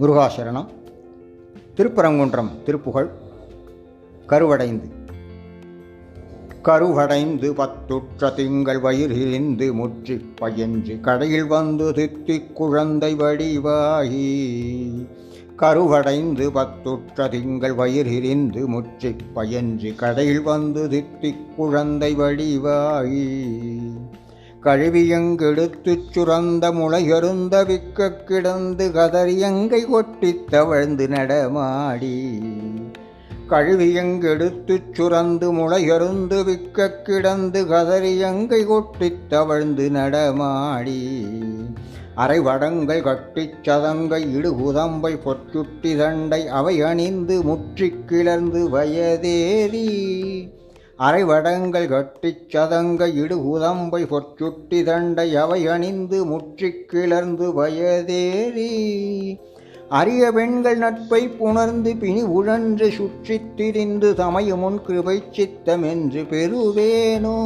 முருகாசரணம் திருப்பரங்குன்றம் திருப்புகழ் கருவடைந்து. கருவடைந்து பத்துற்ற திங்கள் வயிறிலிந்து முற்றி பயின்று கடையில் வந்து தித்தி குழந்தை வடிவாகி. கருவடைந்து பத்துற்ற திங்கள் வயிறிலிந்து முற்றி பயின்று கடையில் வந்து தித்தி குழந்தை வடிவாகி. கழுவியங்கெடுத்துச் சுரந்த முளையருந்த விக்க கிடந்து கதறியங்கை ஒட்டித் தவழ்ந்து நடமாடி. கழுவியங்கெடுத்துச் சுரந்து முளையருந்து விக்க கிடந்து கதறியங்கை ஒட்டித் தவழ்ந்து நடமாடி. அரைவடங்கள் கட்டிச் சதங்கை இடுகுதம்பை பொற்சுட்டி தண்டை அவை அணிந்து முற்றிக் கிளர்ந்து வயதேறி. அரைவடங்கள் கட்டிச் சதங்க இடுகுதம்பை பொற்சுட்டி தண்டை அவை அணிந்து முற்றிக் கிளர்ந்து வயதேறி. அரிய பெண்கள் நட்பை புணர்ந்து பிணி உழன்று சுற்றித் திரிந்து சமயமுன் கிருபை சித்தம் என்று பெறுவேனோ.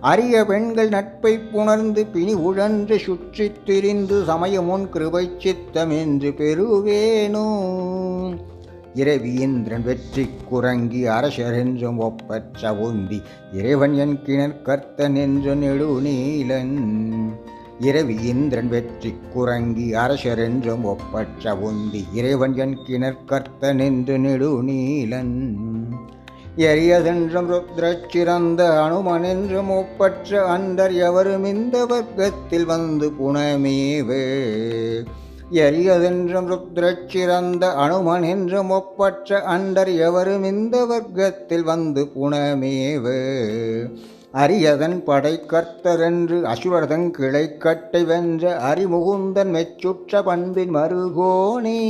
அரிய பெண்கள் நட்பை புணர்ந்து பிணி உழன்று சுற்றித் திரிந்து சமயமுன் கிருபை சித்தம் என்று பெறுவேனோ. இரவியிந்திரன் வெற்றி குரங்கி அரசரென்றும் ஒப்பற்ற உந்தி இறைவன் என் கிணற் கர்த்தன் என்று நெடுநீலன் இரவி இந்திரன் வெற்றி குரங்கி அரசரென்றும் ஒப்பற்ற உந்தி இறைவன் என் கிணற் கர்த்தன் என்று நெடுநீலன் எரியதென்றும் ருத்ரச் சிறந்த அனுமன் என்றும் ஒப்பற்ற அந்தர் எவரும் இந்த வர்க்கத்தில் வந்து புனமேவே. எரியதென்றும் ருத்ரச்சிறந்த அனுமன் என்றும் ஒப்பற்ற அண்டர் எவரும் இந்த வர்க்கத்தில் வந்து புனமேவு. அரியதன் படை கர்த்தரென்று அசுரதன் கிளைக்கட்டை வென்ற அரிமுகுந்தன் மெச்சுற்ற பண்பின் மருகோனே.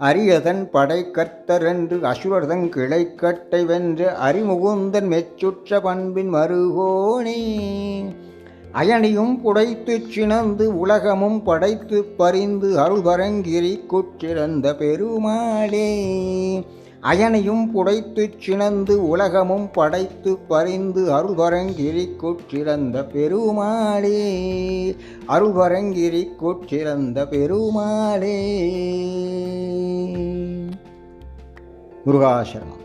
அரியதன் படை கர்த்தரென்று அசுரதன் கிளை கட்டை வென்ற அரிமுகுந்தன் மெச்சுற்ற பண்பின் மருகோனே. அயனியும் புடைத்துச் சினந்து உலகமும் படைத்து பறிந்து அருள்வரங்கிரி குற்றிறந்த பெருமாளே. அயனையும் புடைத்துச் சினந்து உலகமும் படைத்து பறிந்து அருள்வரங்கிரி குற்றிறந்த பெருமாளே. அருள்வரங்கிரி குற்றிறந்த பெருமாளே. முருகாசரணம்.